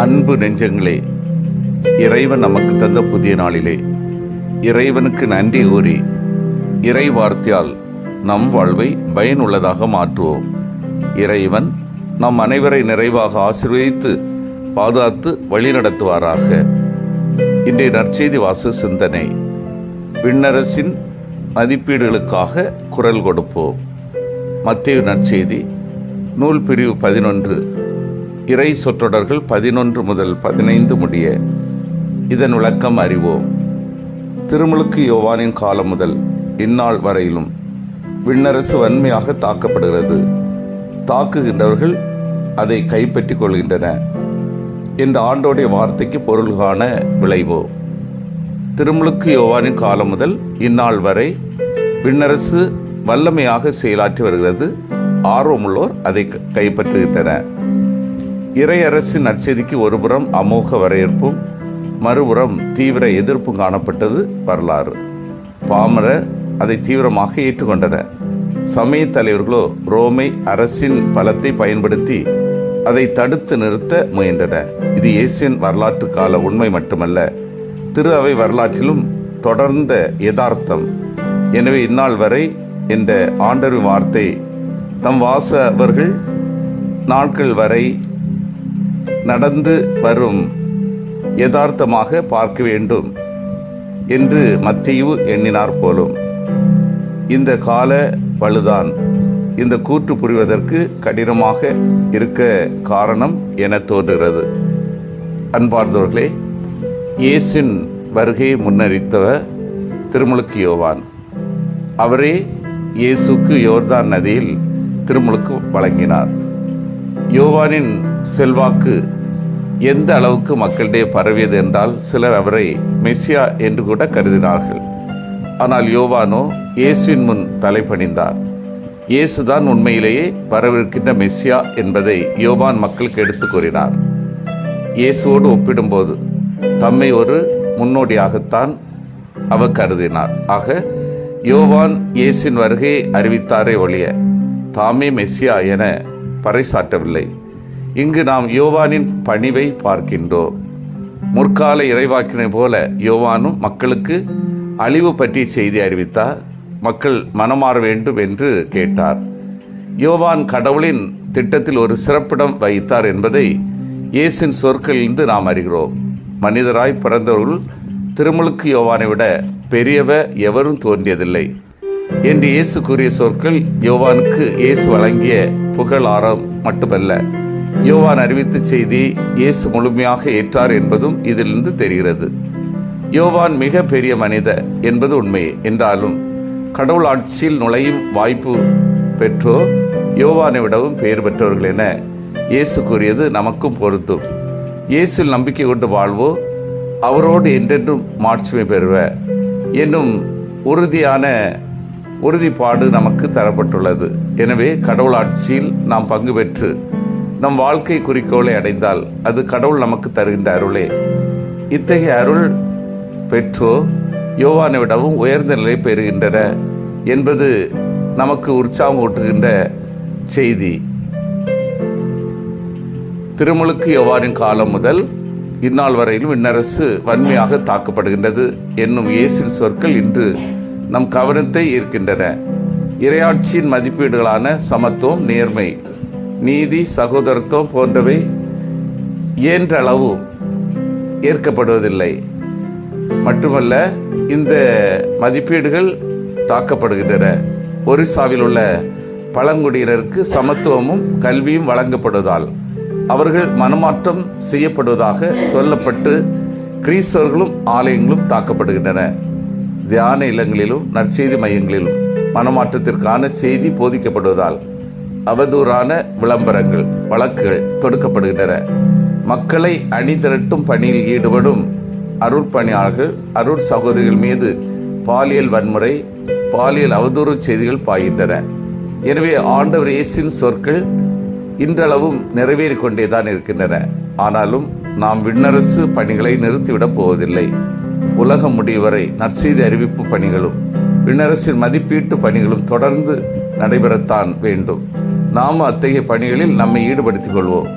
அன்பு நெஞ்சங்களே இறைவன் நமக்கு தந்த புதிய நாளிலே இறைவனுக்கு நன்றி கூறி இறை வார்த்தையால் நம் வாழ்வை பயனுள்ளதாக மாற்றுவோம். இறைவன் நம் அனைவரை நிறைவாக ஆசீர்வதித்து பாதுகாத்து வழிநடத்துவாராக. இன்றைய நற்செய்தி வாச சிந்தனை. விண்ணரசின் மதிப்பீடுகளுக்காக குரல் கொடுப்போம். மத்திய நற்செய்தி நூல் பிரிவு பதினொன்று இறை சொற்றொடர்கள் பதினொன்று முதல் பதினைந்து முடிய இதன் விளக்கம் அறிவோம். திருமுழுக்கு யோவானின் காலம் முதல் இந்நாள் வரையிலும் விண்ணரசு வன்மையாக தாக்கப்படுகிறது. தாக்குகின்றவர்கள் அதை கைப்பற்றிக் கொள்கின்றன. இந்த ஆண்டோடைய வார்த்தைக்கு பொருள் காண விளைவோ? திருமுழுக்கு யோவானின் காலம் முதல் இந்நாள் வரை விண்ணரசு வல்லமையாக செயலாற்றி வருகிறது. ஆர்வமுள்ளோர் அதை க- கைப்பற்றுகின்றனர். இறையரசின் நற்செய்திக்கு ஒருபுறம் அமோக வரவேற்பும் மறுபுறம் தீவிர எதிர்ப்பும் காணப்பட்டது வரலாறு. பாமர அதை தீவிரமாக ஏற்றுக்கொண்டனர் சமய தலைவர்களோ ரோமை அரசின் பலத்தை பயன்படுத்தி அதை தடுத்து நிறுத்த முயன்றனர் இது ஏசியன் வரலாற்று கால உண்மை மட்டுமல்ல திரு அவை வரலாற்றிலும் தொடர்ந்த யதார்த்தம். எனவே இந்நாள் வரை இந்த ஆண்டரின் வார்த்தை தம் வாசவர்கள் நாட்கள் வரை நடந்து வரும். யதார்த்தமாக பார்க்க வேண்டும் என்று மத்தியு எண்ணினார் போலும். இந்த கால பழுதான் இந்த கூற்று புரிவதற்கு கடினமாக இருக்க காரணம் என தோன்றுகிறது. அன்பார்ந்தவர்களே இயேசின் வருகையை முன்னறித்தவர் திருமுழுக்கு யோவான். அவரே இயேசுக்கு யோர்தான் நதியில் திருமுழுக்கு வழங்கினார். யோவானின் செல்வாக்கு எந்த அளவுக்கு மக்களிடையே பரவியது என்றால் சிலர் அவரை மெஸ்ஸியா என்று கூட கருதினார்கள். ஆனால் யோவானோ இயேசுவின் முன் தலைப்பணிந்தார் இயேசுதான் உண்மையிலேயே வரவிருக்கின்ற மெஸ்ஸியா என்பதை யோவான் மக்களுக்கு எடுத்துக் கூறினார். இயேசுவோடு ஒப்பிடும்போது தம்மை ஒரு முன்னோடியாகத்தான் அவர் கருதினார். ஆக யோவான் இயேசின் வருகையை அறிவித்தாரே ஒழிய தாமே மெஸ்ஸியா என பறைசாற்றவில்லை. இங்கு நாம் யோவானின் பணிவை பார்க்கின்றோம். முற்கால இறைவாக்கினை போல யோவானும் மக்களுக்கு அழிவு பற்றிய செய்தி அறிவித்தார். மக்கள் மனமாற வேண்டும் என்று கேட்டார். யோவான் கடவுளின் திட்டத்தில் ஒரு சிறப்பிடம் வைத்தார் என்பதை இயேசின் சொற்களிலிருந்து நாம் அறிகிறோம். மனிதராய் பிறந்தவர்கள் திருமுழுக்கு யோவானை விட பெரியவர் எவரும் தோன்றியதில்லை. என்று இயேசு கூறிய சொற்கள் யோவானுக்கு இயேசு வழங்கிய புகழாரம் மட்டுமல்ல. யோவான் அறிவித்த செய்தி இயேசு முழுமையாக ஏற்றார் என்பதும் இதிலிருந்து தெரிகிறது. யோவான் மிக பெரிய மனித என்பது உண்மையே. என்றாலும் கடவுள் ஆட்சியில் நுழையும் வாய்ப்பு பெற்றோர் யோவானை விடவும் பெயர் பெற்றவர்கள் என இயேசு கூறியது நமக்கும் பொருந்தும். இயேசில் நம்பிக்கை கொண்டு வாழ்வோ அவரோடு என்றென்றும் மாட்சிமை பெறுவ என்னும் உறுதியான உறுதிப்பாடு நமக்கு தரப்பட்டுள்ளது. எனவே கடவுள் ஆட்சியில் நாம் பங்கு பெற்று நம் வாழ்க்கை குறிக்கோளை அடைந்தால் அது கடவுள் நமக்கு தருகின்ற அருளே. இத்தகைய அருள் பெற்றோ யோவானை விடவும் உயர்ந்த நிலை பெறுகின்றன என்பது நமக்கு உற்சாகம் ஊட்டுகின்ற செய்தி. திருமுழுக்கு யோவானின் காலம் முதல் இந்நாள் வரையிலும் இன்னரசு வன்மையாக தாக்கப்படுகின்றது. என்னும் இயேசின் சொற்கள் இன்று நம் கவனத்தை ஈர்க்கின்றன. இரையாட்சியின் மதிப்பீடுகளான சமத்துவம் நேர்மை நீதி சகோதரத்துவம் போன்றவை இயன்றளவு ஏற்கப்படுவதில்லை. மட்டுமல்ல இந்த மதிப்பீடுகள் தாக்கப்படுகின்றன. ஒரிசாவில் உள்ள பழங்குடியினருக்கு சமத்துவமும் கல்வியும் வழங்கப்படுவதால் அவர்கள் மனமாற்றம் செய்யப்படுவதாக சொல்லப்பட்டு கிறிஸ்தவர்களும் ஆலயங்களும் தாக்கப்படுகின்றன. தியான இல்லங்களிலும் நற்செய்தி மையங்களிலும் மனமாற்றத்திற்கான செய்தி போதிக்கப்படுவதால் அவதூறான விளம்பரங்கள் வழக்குகள் தொடுக்கப்படுகின்றன. மக்களை அணி திரட்டும் பணியில் ஈடுபடும் அருட்பணியாளர்கள் அருட் சகோதரிகள் மீது பாலியல் வன்முறை பாலியல் அவதூறு செய்திகள் பாய்கின்றன. எனவே ஆண்டவர் இயேசின் சொற்கள் இன்றளவும் நிறைவேறிக் கொண்டேதான் இருக்கின்றன. ஆனாலும் நாம் விண்ணரசு பணிகளை நிறுத்திவிடப் போவதில்லை. உலகம் முடிவரை வரை நற்செய்தி அறிவிப்பு பணிகளும் விண்ணரசின் மதிப்பீட்டு பணிகளும் தொடர்ந்து நடைபெறத்தான் வேண்டும். நாம் அத்தகைய பணிகளில் நம்மை ஈடுபடுத்திக் கொள்வோம்.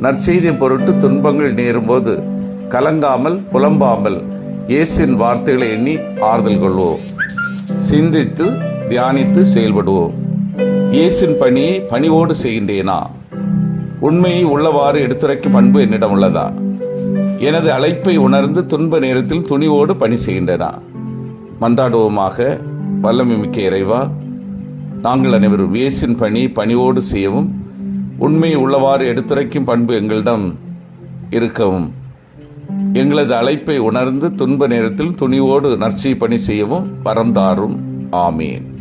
நற்செய்தியின் பொருட்டு துன்பங்கள் நேரும்போது கலங்காமல் புலம்பாமல் இயேசின் வார்த்தைகளை எண்ணி ஆறுதல் கொள்வோம். சிந்தித்து தியானித்து செயல்படுவோம். இயேசின் பணியை பணிவோடு செய்கின்றேனா? உண்மையை உள்ளவாறு எடுத்துரைக்கும் பண்பு என்னிடம் உள்ளதா? எனது அழைப்பை உணர்ந்து துன்ப நேரத்தில் துணிவோடு பணி செய்கின்றனா. மன்றாடுவோமாக வல்லமை மிக்க இறைவா நாங்கள் அனைவரும் இயேசின் பணி பணிவோடு செய்யவும் உண்மையை உள்ளவாறு எடுத்துரைக்கும் பண்பு எங்களிடம் இருக்கவும். எங்களது அழைப்பை உணர்ந்து துன்ப நேரத்தில் துணிவோடு நற்செய் பணி செய்யவும் வரம் தாரும். ஆமீன்.